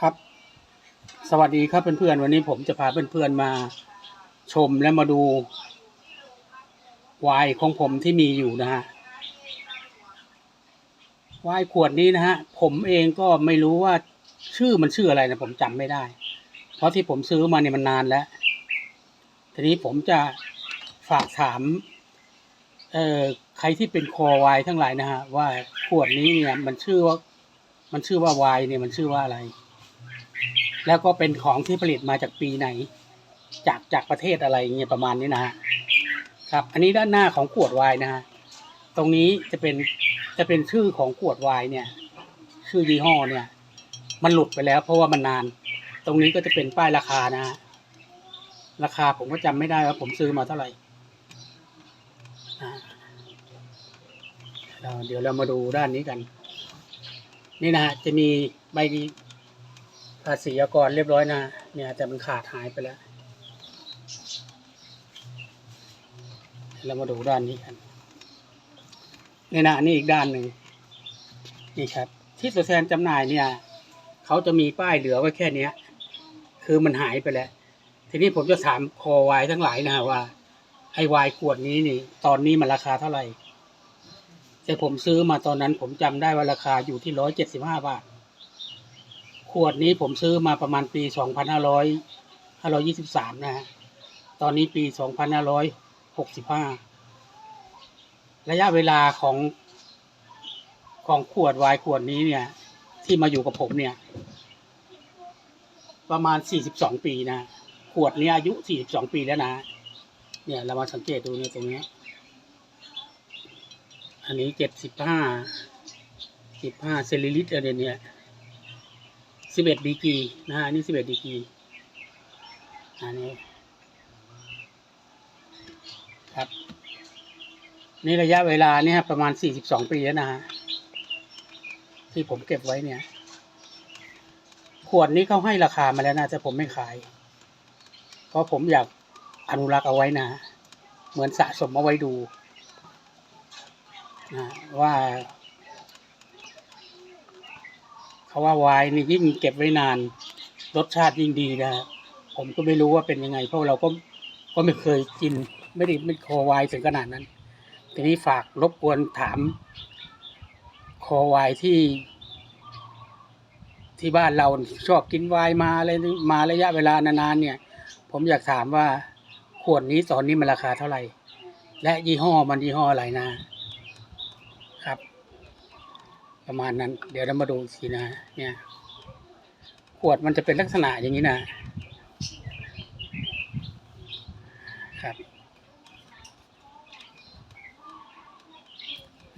ครับ สวัสดีครับเพื่อนๆวันนี้ผมจะพาเพื่อนๆมาชมและมาดูวน์ของผมที่มีอยู่นะฮะวน์ขวดนี้นะฮะผมเองก็ไม่รู้ว่าชื่อมันชื่ออะไรนะผมจำไม่ได้ เพราะที่ผมซื้อมาเนี่ยมันนานแล้ว ทีนี้ผมจะฝากถามเอ่อใครที่เป็นคอวน์ทั้งหลายนะฮะว่าขวดนี้เนี่ยมันชื่อว่ามันชื่อว่าวน์เนี่ยมันชื่อว่าอะไร แล้วก็เป็นของที่ผลิตมาจากปีไหน จากจากประเทศอะไรเงี้ยประมาณนี้นะฮะครับ อันนี้ด้านหน้าของขวดไวน์นะฮะตรงนี้จะเป็นจะเป็นชื่อของขวดไวน์เนี่ย ชื่อยี่ห้อเนี่ย มันหลุดไปแล้วเพราะว่ามันนาน ตรงนี้ก็จะเป็นป้ายราคานะฮะราคาผมก็จำไม่ได้ว่าผมซื้อมาเท่าไหร่อ่าเราเดี๋ยวเรามาดูด้านนี้กัน นี่นะฮะจะมีใบ ภาษีอากรเรียบร้อยนะ เนี่ยแต่มันขาดหายไปแล้ว เรามาดูด้านนี้กันนี่นะนี่อีกด้านหนึ่งนี่ครับ ที่ตัวแทนจำหน่ายเนี่ยเขาจะมีป้ายเหลือไว้แค่เนี้ย คือมันหายไปแล้ว ทีนี้ผมจะถามคอวายทั้งหลายนะว่าไอ้วายขวดนี้นี่ ตอนนี้มันราคาเท่าไหร่แต่ผมซื้อมาตอนนั้นผมจำได้ว่าราคาอยู่ที่ร้อยเจ็ดสิบห้าบาท ขวดนี้ผมซื้อมาประมาณปีสองพันห้าร้อยห้าร้อยี่สิบสามนะฮะ ตอนนี้ปีสองพันห้าร้อยหกสิบห้าระยะเวลาของของขวดวายขวดนี้เนี่ย ที่มาอยู่กับผมเนี่ย ประมาณสี่สิบสองปีนะ ขวดนี้อายุสี่สิบสองปีแล้วนะ เนี่ยเรามาสังเกตดูเนี่ยตรงนี้ อันนี้เจ็ดสิบห้าสิบห้าเซลลิลิตรอะไรเนี่ย สิบเอ็ดดีกีนะฮะอันนี้สิบเอ็ดดีกีอันนี้ครับนี่ระยะเวลาเนี่ยประมาณสี่สิบสองปีแล้วนะฮะที่ผมเก็บไว้เนี่ย ขวดนี้เขาให้ราคามาแล้วนะแต่ผมไม่ขาย เพราะผมอยากอนุรักษ์เอาไว้นะ เหมือนสะสมเอาไว้ดูนะว่า เขาว่าไวน์นี่ยิ่งเก็บไว้นาน รสชาติยิ่งดีนะผมก็ไม่รู้ว่าเป็นยังไง เพราะเราก็ก็ไม่เคยกิน ไม่ได้ไม่คอไวน์ถึงขนาดนั้น ทีนี้ฝากรบกวนถาม คอไวน์ที่ ที่บ้านเราชอบกินไวน์มาอะไรมาระยะเวลานานๆเนี่ย ผมอยากถามว่าขวดนี้ตอนนี้มันราคาเท่าไหร่ และยี่ห้อมันยี่ห้ออะไรนะ ครับ ประมาณนั้น เดี๋ยวเรามาดูอีนะ เนี่ยขวดมันจะเป็นลักษณะอย่างนี้นะครับ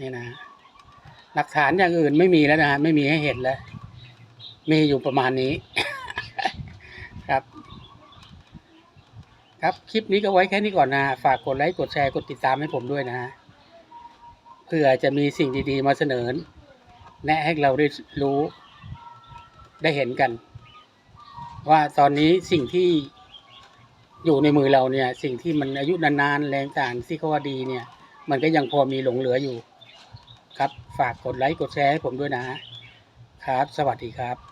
นี่นะ หลักฐานอย่างอื่นไม่มีแล้วนะไม่มีให้เห็นแล้ว มีอยู่ประมาณนี้ ครับ ครับคลิปนี้ก็ไว้แค่นี้ก่อนนะ ฝากกดไลค์กดแชร์กดติดตามให้ผมด้วยนะฮะเพื่อจะมีสิ่งดี ๆ มาเสนอ แนะให้เราได้รู้ได้เห็นกัน ว่าตอนนี้สิ่งที่อยู่ในมือเราเนี่ย สิ่งที่มันอายุนานๆแรงต่างที่เขาว่าดีเนี่ย มันก็ยังพอมีหลงเหลืออยู่ ครับฝากกดไลค์กดแชร์ให้ผมด้วยนะฮะครับ สวัสดีครับ